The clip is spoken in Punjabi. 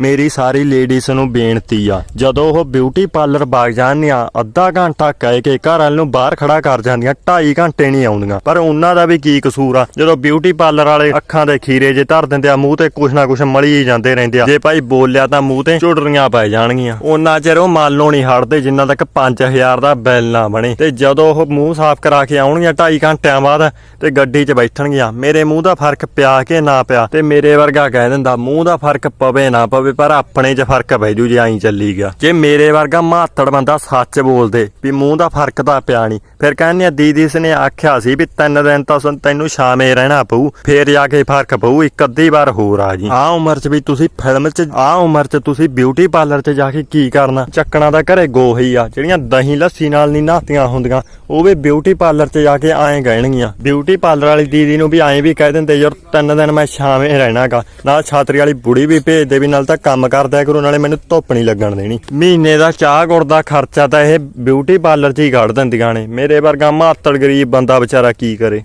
ਮੇਰੀ ਸਾਰੀ ਲੇਡੀਜ਼ ਨੂੰ ਬੇਨਤੀ ਆ। ਜਦੋਂ ਉਹ ਬਿਊਟੀ ਪਾਰਲਰ ਬਾਗ ਜਾਂਦੀਆਂ, ਅੱਧਾ ਘੰਟਾ ਕਹਿ ਕੇ ਘਰ ਵਾਲ ਨੂੰ ਬਾਹਰ ਖੜਾ ਕਰ ਜਾਂਦੀਆਂ 2.5 ਘੰਟੇ ਨਹੀਂ ਆਉਂਦੀਆਂ। ਪਰ ਉਹਨਾਂ ਦਾ ਵੀ ਕੀ ਕਸੂਰ ਆ? ਜਦੋਂ ਬਿਊਟੀ ਪਾਰਲਰ ਵਾਲੇ ਅੱਖਾਂ ਦੇ ਖੀਰੇ ਜੇ ਧਰ ਦਿੰਦੇ ਆ, ਮੂੰਹ ਤੇ ਕੁਛ ਨਾ ਕੁਛ ਮਲੀ ਜਾਂਦੇ ਰਹਿੰਦੇ ਆ। ਜੇ ਭਾਈ ਬੋਲਿਆ ਤਾਂ ਮੂੰਹ ਤੇ ਝੁੜਰੀਆਂ ਪੈ ਜਾਣਗੀਆਂ। ਉਹਨਾਂ ਚਿਰ ਉਹ ਮਾਲੋਂ ਨਹੀਂ ਹਟਦੇ, ਜਿੰਨਾ ਤੱਕ 5000 ਦਾ ਬਿੱਲ ਨਾ ਬਣੇ। ਤੇ ਜਦੋਂ ਉਹ ਮੂੰਹ ਸਾਫ਼ ਕਰਾ ਕੇ ਆਉਣਗੀਆਂ 2.5 ਘੰਟਿਆਂ ਬਾਅਦ, ਤੇ ਗੱਡੀ 'ਚ ਬੈਠਣਗੀਆਂ। ਮੇਰੇ ਮੂੰਹ ਦਾ ਫ਼ਰਕ ਪਿਆ ਕੇ ਨਾ ਪਿਆ? ਤੇ ਮੇਰੇ ਵਰਗਾ ਕਹਿ ਦਿੰਦਾ, ਮੂੰਹ ਦਾ ਫ਼ਰਕ ਪਵੇ ਨਾ ਪਵੇ। ਪਰ ਆਪਣੇ 'ਚ ਫ਼ਰਕ ਪੈ ਜੂ, ਜੇ ਐਂ ਚੱਲੀ ਗਿਆ। ਜੇ ਮੇਰੇ ਵਰਗਾ ਮਾਤੜ ਬੰਦਾ ਸੱਚ ਬੋਲਦੇ, ਵੀ ਮੂੰਹ ਦਾ ਫ਼ਰਕ ਤਾਂ ਪਿਆ ਨਹੀਂ ਫਿਰ ਕਹਿੰਦੇ ਆ, ਦੀਦੀ ਨੇ ਆਖਿਆ ਸੀ ਵੀ ਤਿੰਨ ਦਿਨ ਤਾਂ ਤੈਨੂੰ ਸ਼ਾਮੇ ਰਹਿਣਾ ਪਊ, ਫੇਰ ਜਾ ਕੇ ਫ਼ਰਕ ਪਊ, ਇੱਕ ਅੱਧੀ ਵਾਰ ਹੋਰ ਆ ਜੀ। ਆ ਉਮਰ 'ਚ ਵੀ ਤੁਸੀਂ ਫਿਲਮ 'ਚ ਆ ਉਮਰ 'ਚ ਤੁਸੀਂ ਬਿਊਟੀ ਪਾਰਲਰ 'ਚ ਜਾ ਕੇ ਕੀ ਕਰਨਾ? ਚੱਕਣਾ ਦਾ ਘਰੇ ਗੋਹੀ ਆ, ਜਿਹੜੀਆਂ ਦਹੀਂ ਲੱਸੀ ਨਾਲ ਨਹੀਂ ਨਹਾਤੀਆਂ ਹੁੰਦੀਆਂ, ਉਹ ਵੀ ਬਿਊਟੀ ਪਾਰਲਰ 'ਚ ਜਾ ਕੇ ਆਏ ਗਹਿਣਗੀਆਂ। ਬਿਊਟੀ ਪਾਰਲਰ ਵਾਲੀ ਦੀਦੀ ਨੂੰ ਵੀ ਆਏ ਵੀ ਕਹਿ ਦਿੰਦੇ, ਯਾਰ ਤਿੰਨ ਦਿਨ ਮੈਂ ਸ਼ਾਮੇ ਰਹਿਣਾਗਾ, ਨਾਲ ਛਾਤਰੀ ਵਾਲੀ ਬੁੜੀ ਵੀ ਭੇਜਦੇ ਵੀ, ਨਾਲ ਤਾਂ ਕੰਮ ਕਰਦਿਆ ਕਰੋ, ਨਾਲੇ ਮੈਨੂੰ ਧੁੱਪ ਨਹੀਂ ਲੱਗਣ ਦੇਣੀ। ਮਹੀਨੇ ਦਾ ਚਾਹ ਗੁੜ ਦਾ ਖਰਚਾ ਤਾਂ ਇਹ ਬਿਊਟੀ ਪਾਰਲਰ 'ਚ ਹੀ ਕੱਢ ਦਿੰਦੀਆਂ ਨੇ। ਮੇਰੇ ਵਰਗਾ ਮਾਤੜ ਗਰੀਬ ਬੰਦਾ ਵਿਚਾਰਾ ਕੀ ਕਰੇ?